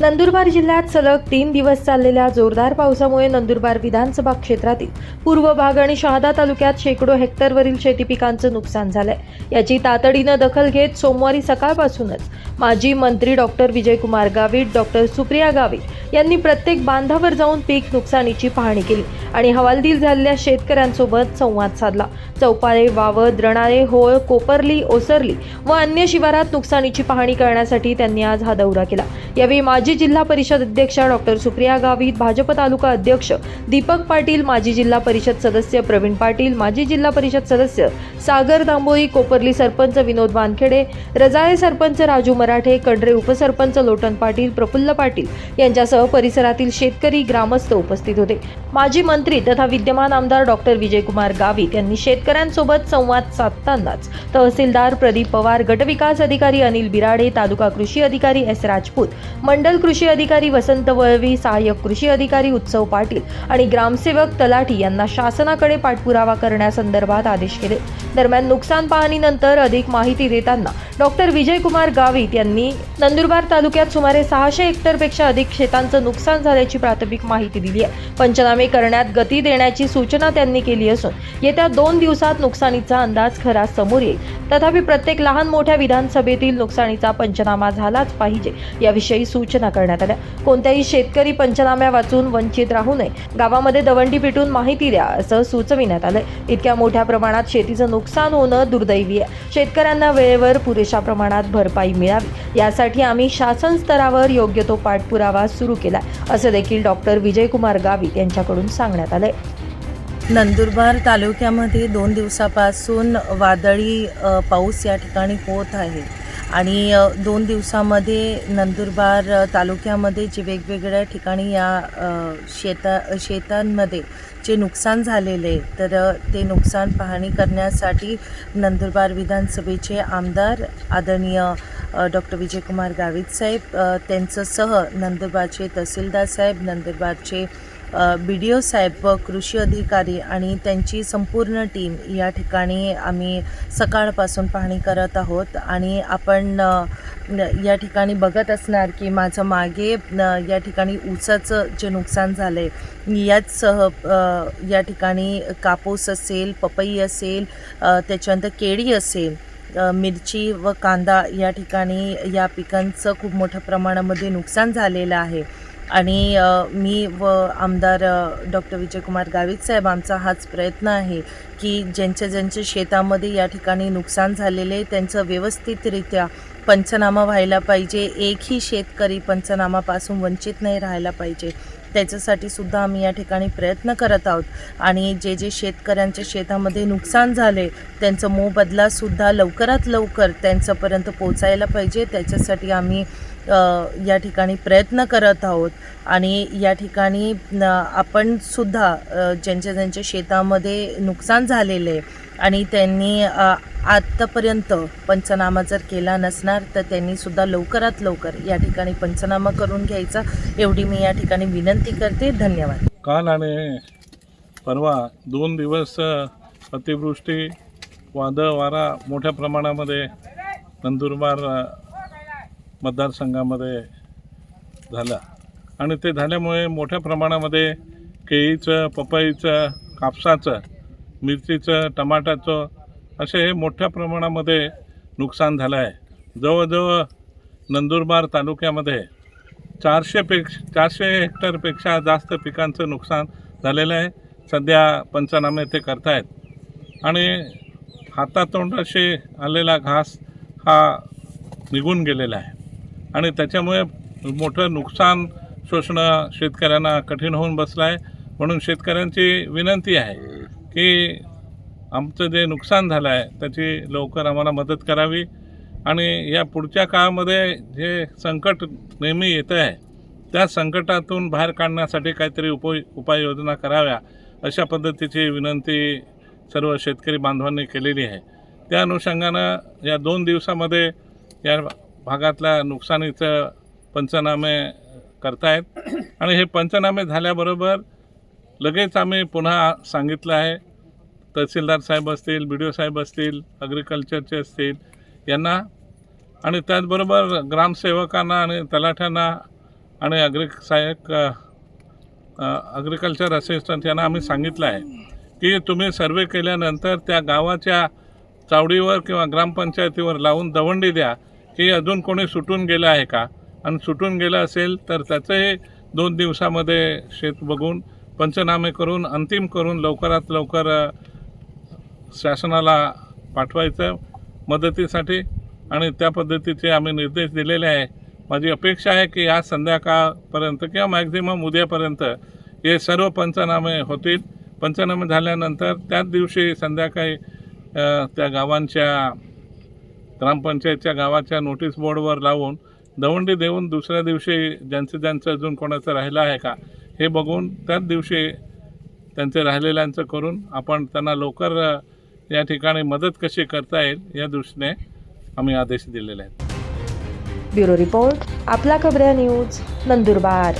नंदुरबार जिल्ह्यात सलग तीन दिवस चाललेल्या जोरदार पावसामुळे नंदुरबार विधानसभा क्षेत्रातील पूर्व भाग आणि शहादा तालुक्यात शेकडो हेक्टरवरील शेती पिकांचं नुकसान झालंय. याची तातडीनं दखल घेत सोमवारी सकाळपासूनच माजी मंत्री डॉक्टर विजयकुमार गावित डॉक्टर सुप्रिया गावित यांनी प्रत्येक बांधावर जाऊन पीक नुकसानीची पाहणी केली आणि हवालदिल झालेल्या शेतकऱ्यांसोबत संवाद साधला. चौपाळे वावद रणाळे होळ कोपरली ओसरली व अन्य शिवारात नुकसानीची पाहणी करण्यासाठी त्यांनी आज हा दौरा केला. यावेळी माजी जिल्हा परिषद अध्यक्षा डॉक्टर सुप्रिया गावित भाजप तालुका अध्यक्ष दीपक पाटील माजी जिल्हा परिषद सदस्य प्रवीण पाटील माजी जिल्हा परिषद सदस्य सागर दांबोई कोपरली सरपंच विनोद वानखेडे रजाळे सरपंच राजू मराठे कंडरे उपसरपंच लोटन पाटील प्रफुल्ल पाटील यांच्यासह परिसरातील शेतकरी ग्रामस्थ उपस्थित होते. माजी मंत्री तथा विद्यमान आमदार डॉक्टर विजयकुमार गावित यांनी शेतकऱ्यांसोबत संवाद साधतानाच तहसीलदार प्रदीप पवार गटविकास अधिकारी अनिल बिराडे तालुका कृषी अधिकारी एस राजपूत मंडल कृषी अधिकारी वसंत वळवी सहाय्यक कृषी अधिकारी उत्सव पाटील आणि ग्रामसेवक तलाठी यांना शासनाकडे पाठपुरावा करण्यासंदर्भात आदेश केले. दरम्यान नुकसान पाहणीनंतर अधिक माहिती देताना डॉक्टर विजयकुमार गावित यांनी नंदुरबार तालुक्यात सुमारे सहाशे हेक्टरपेक्षा अधिक शेतांचं नुकसान झाल्याची प्राथमिक माहिती दिली आहे. पंचनामे करण्यात गती देण्याची सूचना त्यांनी केली असून येत्या दोन दिवसात नुकसानीचा अंदाज खरा समोर येईल. तथापि प्रत्येक लहान मोठ्या विधानसभेतील नुकसानीचा पंचनामा झालाच पाहिजे याविषयी सूचना करण्यात आल्या. कोणत्याही शेतकरी पंचनाम्या वाचून वंचित राहू नये. गावामध्ये दवंडी पिटून माहिती द्या असं सुचविण्यात आलंय. इतक्या मोठ्या प्रमाणात शेतीचं नुकसान होणं दुर्दैवी आहे. शेतकऱ्यांना वेळेवर पुरेशा प्रमाणात भरपाई मिळावी. यासाठी आम्ही शासन स्तरावर योग्य तो पाठपुरावा सुरू केला असं देखील डॉक्टर विजयकुमार गावित यांच्याकडून सांगण्यात आलंय. नंदुरबार तालुक्यामध्ये दोन दिवसापासून वादळी पाऊस या ठिकाणी होत आहे. आणि दोन दिवसामध्ये नंदुरबार तालुक्यामध्ये जे वेगवेगळ्या ठिकाणी या शेता शेतांमध्ये जे नुकसान झालेले आहे, तर ते नुकसान पाहणी करण्यासाठी नंदुरबार विधानसभेचे आमदार आदरणीय डॉक्टर विजयकुमार गावित साहेब त्यांचं सह नंदुरबारचे तहसीलदार साहेब नंदुरबारचे बी डी ओ साहेब व कृषी अधिकारी आणि त्यांची संपूर्ण टीम या ठिकाणी आम्ही सकाळपासून पाहणी करत आहोत आणि आपण या ठिकाणी बघत असणार की माझं मागे या ठिकाणी ऊसाचं जे नुकसान झालं आहे याचसह या ठिकाणी कापूस असेल पपई असेल त्याच्यानंतर केळी असेल मिरची व कांदा या ठिकाणी या पिकांचं खूप मोठ्या प्रमाणामध्ये नुकसान झालेलं आहे. आणि मी व आमदार डॉक्टर विजयकुमार गावित साहेब आमचा हाच प्रयत्न आहे की ज्यांच्या ज्यांच्या शेतामध्ये या ठिकाणी नुकसान झालेले त्यांचं व्यवस्थितरित्या पंचनामा व्हायला पाहिजे. एकही शेतकरी पंचनामापासून वंचित नाही राहायला पाहिजे. त्याच्यासाठी सुद्धा आम्ही या ठिकाणी प्रयत्न करत आहोत. आणि जे जे शेतकऱ्यांच्या शेतामध्ये नुकसान झाले त्यांचं मोबदलासुद्धा लवकरात लवकर त्यांच्यापर्यंत पोचायला पाहिजे. त्याच्यासाठी आम्ही या ठिकाणी प्रयत्न करत आहोत. आणि या ठिकाणी आपण सुद्धा ज्यांच्या ज्यांच्या शेतामध्ये नुकसान झालेले आणि त्यांनी आत्तापर्यंत पंचनामा जर केला नसणार तर त्यांनीसुद्धा लवकरात लवकर या ठिकाणी पंचनामा करून घ्यायचा. एवढी मी या ठिकाणी विनंती करते. धन्यवाद. काल आणि परवा दोन दिवस अतिवृष्टी वादळ वारा मोठ्या प्रमाणामध्ये नंदुरबार मतदारसंघामध्ये झाला. आणि ते झाल्यामुळे मोठ्या प्रमाणामध्ये केळीचं पपईचं कापसाचं मिरचीचं टमाटाचं असे हे मोठ्या प्रमाणामध्ये नुकसान झालं आहे. जवळजवळ नंदुरबार तालुक्यामध्ये चारशेपेक्ष चारशे हेक्टरपेक्षा जास्त पिकांचं नुकसान झालेलं आहे. सध्या पंचनामे ते करतायत. आणि हातातोंडाशी आलेला घास हा निघून गेलेला आहे. आणि त्याच्यामुळे मोठं नुकसान शोषणं शेतकऱ्यांना कठीण होऊन बसलं आहे. म्हणून शेतकऱ्यांची विनंती आहे की आमचं जे नुकसान झालं आहे त्याची लवकर आम्हाला मदत करावी. आणि या पुढच्या काळामध्ये जे संकट नेहमी येतं आहे त्या संकटातून बाहेर काढण्यासाठी काहीतरी उप उपाययोजना कराव्या अशा पद्धतीची विनंती सर्व शेतकरी बांधवांनी केलेली आहे. त्या अनुषंगानं या दोन दिवसामध्ये या भागातल्या नुकसानीचं पंचनामे करतायत. आणि हे पंचनामे झाल्याबरोबर लगेच आम्ही पुन्हा सांगितलं आहे तहसीलदार साहेब असतील बी डी ओ साहेब असतील अग्रिकल्चरचे असतील यांना आणि त्याचबरोबर ग्रामसेवकांना आणि तलाठ्यांना आणि अग्रि सहाय्यक अग्रिकल्चर असिस्टंट यांना आम्ही सांगितलं आहे की तुम्ही सर्वे केल्यानंतर त्या गावाच्या चावडीवर किंवा ग्रामपंचायतीवर लावून दवंडी द्या की अजून कोणी सुटून गेलं आहे का? आणि सुटून गेलं असेल तर त्याचंही दोन दिवसामध्ये शेत बघून पंचनामे करून अंतिम करून लवकरात लवकर शासनाला पाठवायचं मदतीसाठी आणि त्या पद्धतीचे आम्ही निर्देश दिलेले आहे. माझी अपेक्षा आहे की आज संध्याकाळपर्यंत किंवा मॅक्झिमम उद्यापर्यंत हे सर्व पंचनामे होतील. पंचनामे झाल्यानंतर त्याच दिवशी संध्याकाळी त्या गावांच्या ग्रामपंचायतच्या गावाच्या नोटीस बोर्डवर लावून दवंडी देऊन दुसऱ्या दिवशी ज्यांचं ज्यांचं अजून कोणाचं राहिलं आहे का हे बघून त्याच दिवशी त्यांचे राहिलेल्यांचं करून आपण त्यांना लवकर या ठिकाणी मदत कशी करता येईल या दृष्टीने आम्ही आदेश दिलेले आहेत. ब्युरो रिपोर्ट आपला खबऱ्या न्यूज नंदुरबार.